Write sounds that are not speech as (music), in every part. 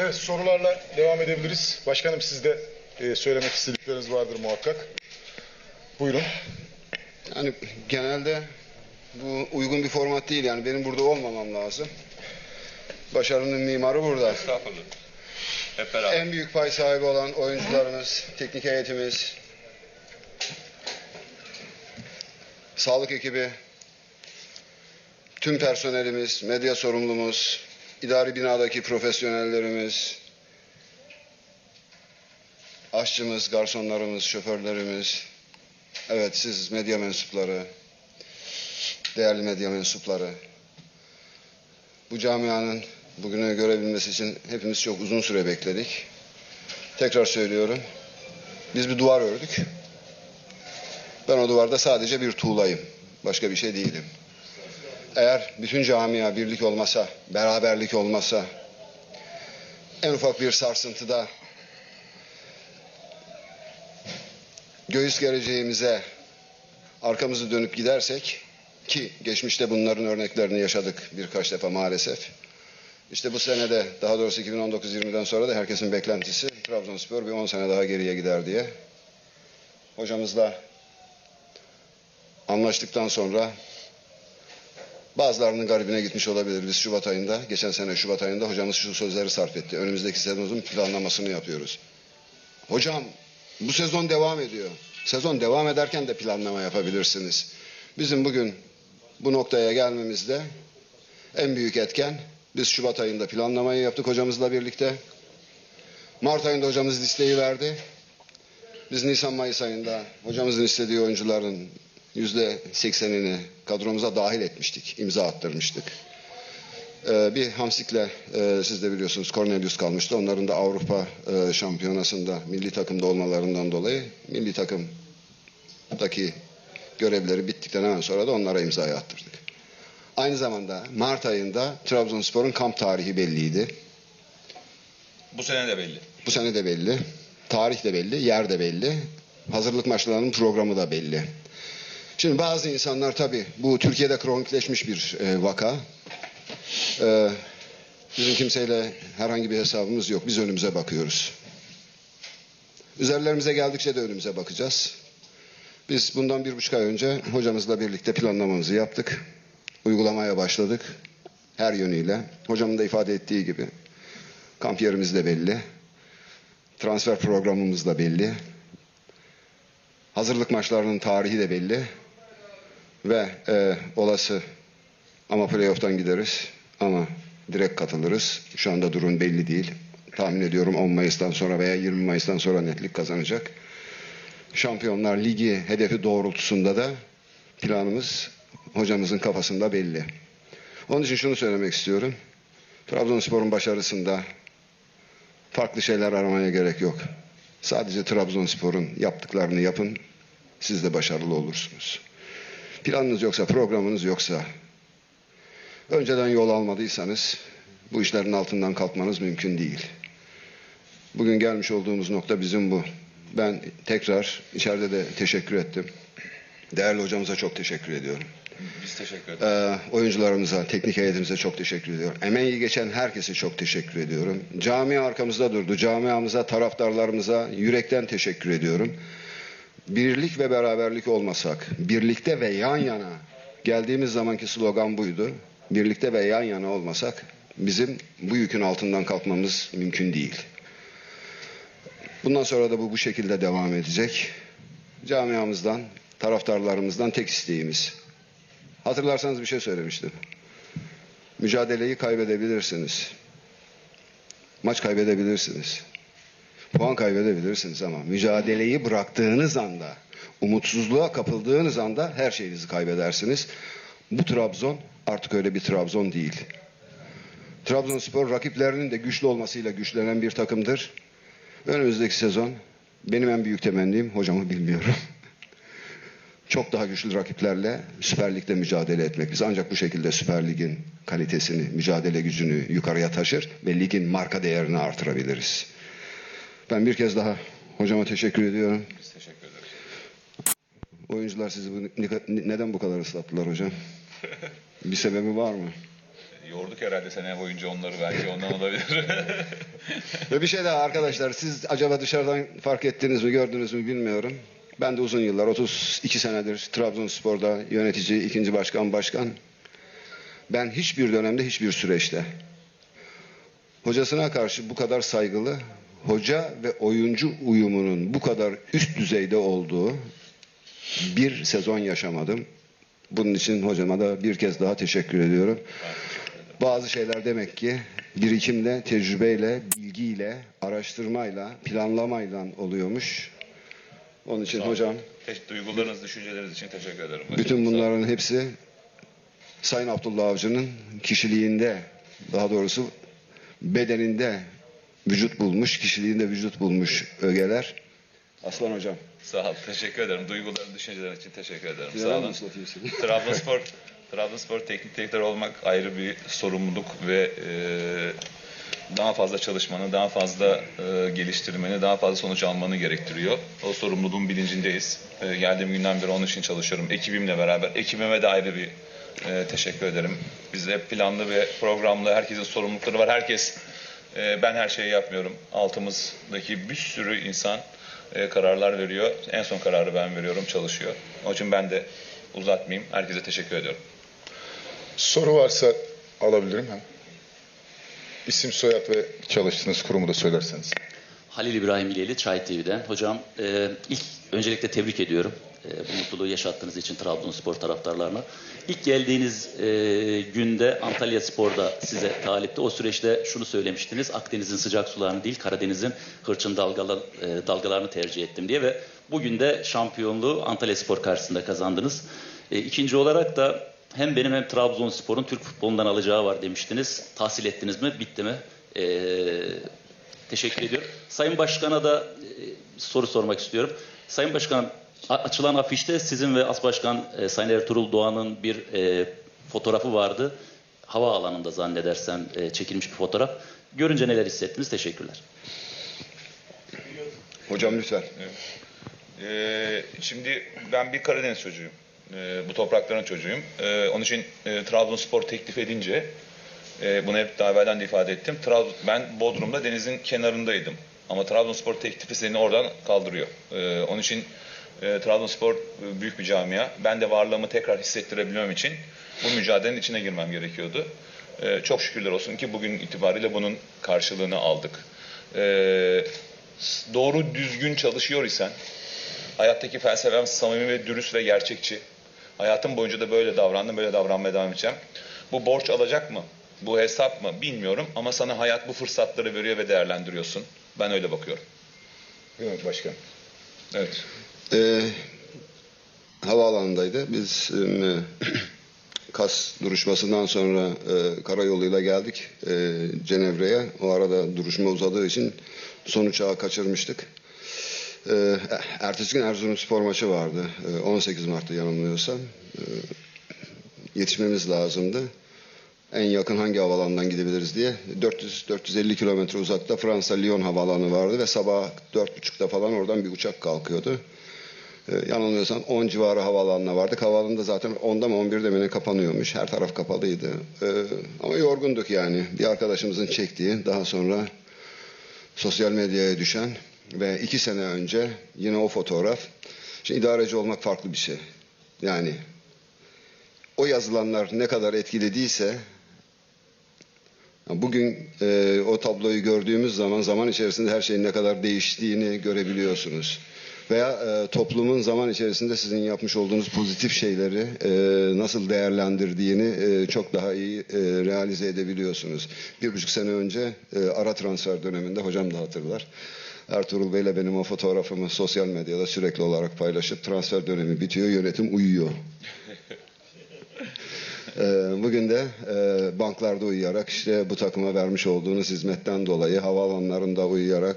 Evet sorularla devam edebiliriz. Başkanım siz de e, söylemek istedikleriniz vardır muhakkak. Buyurun. Yani genelde bu uygun bir format değil yani benim burada olmamam lazım. Başarının mimarı burada. Estağfurullah. Hep beraber. En büyük pay sahibi olan oyuncularımız, teknik heyetimiz, sağlık ekibi, tüm personelimiz, medya sorumlumuz, idari binadaki profesyonellerimiz, aşçımız, garsonlarımız, şoförlerimiz, evet siz medya mensupları, değerli medya mensupları, bu camianın bugünü görebilmesi için hepimiz çok uzun süre bekledik. Tekrar söylüyorum. Biz bir duvar ördük. Ben o duvarda sadece bir tuğlayım. Başka bir şey değilim. Eğer bütün camia birlik olmasa, beraberlik olmasa, en ufak bir sarsıntıda göğüs gereceğimize arkamızı dönüp gidersek ki geçmişte bunların örneklerini yaşadık birkaç defa maalesef. İşte bu senede daha doğrusu 2019-20'den sonra da herkesin beklentisi Trabzonspor bir 10 sene daha geriye gider diye. Hocamızla anlaştıktan sonra bazılarının garibine gitmiş olabilir. Biz Şubat ayında, geçen sene Şubat ayında hocamız şu sözleri sarf etti. Önümüzdeki sezonun planlamasını yapıyoruz. Hocam bu sezon devam ediyor. Sezon devam ederken de planlama yapabilirsiniz. Bizim bugün bu noktaya gelmemizde en büyük etken biz Şubat ayında planlamayı yaptık hocamızla birlikte. Mart ayında hocamız listeyi verdi. Biz Nisan-Mayıs ayında hocamızın istediği oyuncuların yüzde seksenini kadromuza dahil etmiştik, imza attırmıştık. Ee, bir Hamsik'le e, siz de biliyorsunuz Cornelius kalmıştı. Onların da Avrupa e, şampiyonasında milli takımda olmalarından dolayı milli takımdaki görevleri bittikten hemen sonra da onlara imzayı attırdık. Aynı zamanda Mart ayında Trabzonspor'un kamp tarihi belliydi. Bu sene de belli. Bu sene de belli. Tarih de belli, yer de belli. Hazırlık maçlarının programı da belli. Şimdi bazı insanlar tabii bu Türkiye'de kronikleşmiş bir e, vaka. E, bizim kimseyle herhangi bir hesabımız yok. Biz önümüze bakıyoruz. Üzerlerimize geldikçe de önümüze bakacağız. Biz bundan bir buçuk ay önce hocamızla birlikte planlamamızı yaptık. Uygulamaya başladık. Her yönüyle. Hocamın da ifade ettiği gibi. Kamp yerimiz de belli. Transfer programımız da belli. Hazırlık maçlarının tarihi de belli. Ve e, olası ama playoff'tan gideriz ama direkt katılırız. Şu anda durum belli değil. Tahmin ediyorum 10 Mayıs'tan sonra veya 20 Mayıs'tan sonra netlik kazanacak. Şampiyonlar Ligi hedefi doğrultusunda da planımız hocamızın kafasında belli. Onun için şunu söylemek istiyorum. Trabzonspor'un başarısında farklı şeyler aramaya gerek yok. Sadece Trabzonspor'un yaptıklarını yapın. Siz de başarılı olursunuz. Planınız yoksa, programınız yoksa, önceden yol almadıysanız bu işlerin altından kalkmanız mümkün değil. Bugün gelmiş olduğumuz nokta bizim bu. Ben tekrar içeride de teşekkür ettim. Değerli hocamıza çok teşekkür ediyorum. Biz teşekkür ederiz. Ee, oyuncularımıza, teknik heyetimize çok teşekkür ediyorum. Emeği geçen herkese çok teşekkür ediyorum. Camia arkamızda durdu. Camiamıza, taraftarlarımıza yürekten teşekkür ediyorum. Birlik ve beraberlik olmasak, birlikte ve yan yana geldiğimiz zamanki slogan buydu. Birlikte ve yan yana olmasak bizim bu yükün altından kalkmamız mümkün değil. Bundan sonra da bu bu şekilde devam edecek. Camiamızdan, taraftarlarımızdan tek isteğimiz Hatırlarsanız bir şey söylemiştim. Mücadeleyi kaybedebilirsiniz. Maç kaybedebilirsiniz. Puan kaybedebilirsiniz ama mücadeleyi bıraktığınız anda, umutsuzluğa kapıldığınız anda her şeyinizi kaybedersiniz. Bu Trabzon artık öyle bir Trabzon değil. Trabzonspor rakiplerinin de güçlü olmasıyla güçlenen bir takımdır. Önümüzdeki sezon benim en büyük temennim hocamı bilmiyorum. (laughs) çok daha güçlü rakiplerle Süper Lig'de mücadele etmek. Biz ancak bu şekilde Süper Lig'in kalitesini, mücadele gücünü yukarıya taşır ve ligin marka değerini artırabiliriz. Ben bir kez daha hocama teşekkür ediyorum. Biz teşekkür ederiz. Oyuncular sizi bu, neden bu kadar ıslattılar hocam? Bir sebebi var mı? Yorduk herhalde sene boyunca onları belki ondan olabilir. Ve bir şey daha arkadaşlar siz acaba dışarıdan fark ettiniz mi gördünüz mü bilmiyorum. Ben de uzun yıllar 32 senedir Trabzonspor'da yönetici, ikinci başkan, başkan. Ben hiçbir dönemde hiçbir süreçte hocasına karşı bu kadar saygılı, hoca ve oyuncu uyumunun bu kadar üst düzeyde olduğu bir sezon yaşamadım. Bunun için hocama da bir kez daha teşekkür ediyorum. Bazı şeyler demek ki birikimle, tecrübeyle, bilgiyle, araştırmayla, planlamayla oluyormuş. Onun için hocam Duygularınız, düşünceleriniz için teşekkür ederim. bütün bunların hepsi Sayın Abdullah Avcı'nın kişiliğinde, daha doğrusu bedeninde vücut bulmuş, kişiliğinde vücut bulmuş ögeler. Aslan hocam. Sağ ol. Teşekkür ederim. Duyguların, düşüncelerin için teşekkür ederim. Sağ olun. (laughs) Trabzonspor Trabzonspor teknik direktör olmak ayrı bir sorumluluk ve e, daha fazla çalışmanı, daha fazla e, geliştirmeni, daha fazla sonuç almanı gerektiriyor. O sorumluluğun bilincindeyiz. E, geldiğim günden beri onun için çalışıyorum. Ekibimle beraber. Ekibime de ayrı bir e, teşekkür ederim. Bizde hep planlı ve programlı, herkesin sorumlulukları var. Herkes, e, ben her şeyi yapmıyorum. Altımızdaki bir sürü insan e, kararlar veriyor. En son kararı ben veriyorum, çalışıyor. Onun için ben de uzatmayayım. Herkese teşekkür ediyorum. Soru varsa alabilirim. hem. İsim, soyad ve çalıştığınız kurumu da söylerseniz. Halil İbrahim İleli Çay TV'den. Hocam e, ilk öncelikle tebrik ediyorum. E, bu mutluluğu yaşattığınız için Trabzonspor taraftarlarına. İlk geldiğiniz e, günde Antalya Spor'da size talipti. O süreçte şunu söylemiştiniz. Akdeniz'in sıcak sularını değil Karadeniz'in hırçın dalgalar, e, dalgalarını tercih ettim diye ve bugün de şampiyonluğu Antalya Spor karşısında kazandınız. E, ikinci olarak da hem benim hem Trabzonspor'un Türk futbolundan alacağı var demiştiniz. Tahsil ettiniz mi? Bitti mi? E, Teşekkür ediyorum. Sayın Başkan'a da e, soru sormak istiyorum. Sayın Başkanım, açılan afişte sizin ve As Başkan e, Sayın Ertuğrul Doğan'ın bir e, fotoğrafı vardı. Hava alanında zannedersem e, çekilmiş bir fotoğraf. Görünce neler hissettiniz? Teşekkürler. Hocam lütfen. Ee, şimdi ben bir Karadeniz çocuğuyum. Ee, bu toprakların çocuğuyum. Ee, onun için e, Trabzonspor teklif edince e, bunu hep daha evvelden de ifade ettim. Trabzon, ben Bodrum'da denizin kenarındaydım. Ama Trabzonspor teklifi seni oradan kaldırıyor. Ee, onun için e, Trabzonspor e, büyük bir camia. Ben de varlığımı tekrar hissettirebilmem için bu mücadelenin içine girmem gerekiyordu. Ee, çok şükürler olsun ki bugün itibariyle bunun karşılığını aldık. Doğru düzgün çalışıyor isen Hayattaki felsefem samimi ve dürüst ve gerçekçi. Hayatım boyunca da böyle davrandım, böyle davranmaya devam edeceğim. Bu borç alacak mı? Bu hesap mı? Bilmiyorum ama sana hayat bu fırsatları veriyor ve değerlendiriyorsun. Ben öyle bakıyorum. Değil mi başkan? Evet. Ee, havaalanındaydı. Biz e, (clears throat) kas duruşmasından sonra e, karayoluyla geldik e, Cenevre'ye. O arada duruşma uzadığı için son uçağı kaçırmıştık. E, ertesi gün Erzurumspor maçı vardı. E, 18 Mart'ta yanılmıyorsam. E, yetişmemiz lazımdı. En yakın hangi havalandan gidebiliriz diye 400-450 kilometre uzakta Fransa Lyon havaalanı vardı ve sabah 4.30'da falan oradan bir uçak kalkıyordu. Ee, yanılmıyorsam 10 civarı havaalanına vardık. Havaalanında zaten 10'da mı 11'de mi ne kapanıyormuş. Her taraf kapalıydı. Ee, ama yorgunduk yani. Bir arkadaşımızın çektiği daha sonra sosyal medyaya düşen ve iki sene önce yine o fotoğraf. Şimdi idareci olmak farklı bir şey. Yani o yazılanlar ne kadar etkilediyse Bugün e, o tabloyu gördüğümüz zaman zaman içerisinde her şeyin ne kadar değiştiğini görebiliyorsunuz. Veya e, toplumun zaman içerisinde sizin yapmış olduğunuz pozitif şeyleri e, nasıl değerlendirdiğini e, çok daha iyi e, realize edebiliyorsunuz. Bir buçuk sene önce e, ara transfer döneminde hocam da hatırlar. Ertuğrul Bey'le benim o fotoğrafımı sosyal medyada sürekli olarak paylaşıp transfer dönemi bitiyor, yönetim uyuyor. Ee, Bugün de e, banklarda uyuyarak işte bu takıma vermiş olduğunuz hizmetten dolayı havaalanlarında uyuyarak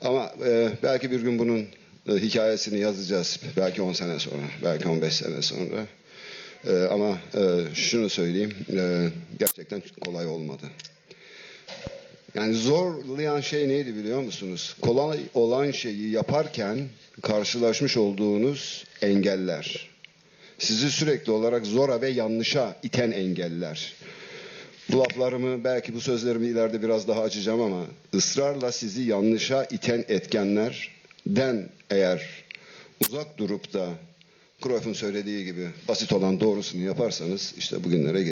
ama e, belki bir gün bunun e, hikayesini yazacağız. Belki 10 sene sonra, belki 15 sene sonra. E, ama e, şunu söyleyeyim, e, gerçekten kolay olmadı. Yani zorlayan şey neydi biliyor musunuz? Kolay olan şeyi yaparken karşılaşmış olduğunuz engeller sizi sürekli olarak zora ve yanlışa iten engeller. Bu laflarımı belki bu sözlerimi ileride biraz daha açacağım ama ısrarla sizi yanlışa iten etkenlerden eğer uzak durup da Cruyff'un söylediği gibi basit olan doğrusunu yaparsanız işte bugünlere